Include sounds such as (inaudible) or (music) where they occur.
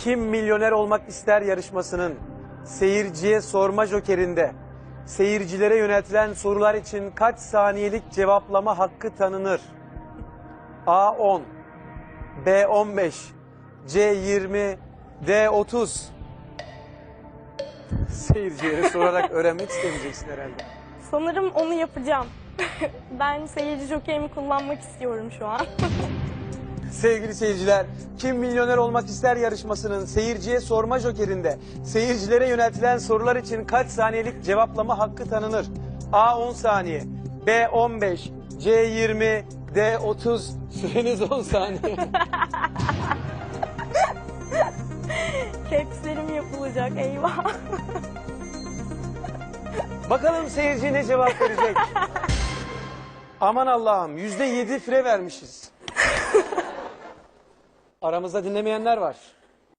Kim Milyoner Olmak İster yarışmasının seyirciye sorma jokerinde seyircilere yöneltilen sorular için kaç saniyelik cevaplama hakkı tanınır? A 10, B 15, C 20, D 30. Seyircilere sorarak (laughs) öğrenmek istemeyeceksin herhalde. Sanırım onu yapacağım. (laughs) ben seyirci jokerimi kullanmak istiyorum şu an. (laughs) Sevgili seyirciler, Kim Milyoner Olmak İster yarışmasının seyirciye sorma jokerinde seyircilere yöneltilen sorular için kaç saniyelik cevaplama hakkı tanınır? A 10 saniye, B 15, C 20, D 30, (laughs) süreniz 10 saniye. (laughs) Kepslerim yapılacak eyvah. (laughs) Bakalım seyirci ne cevap verecek? Aman Allah'ım yüzde yedi fire vermişiz. Aramızda dinlemeyenler var.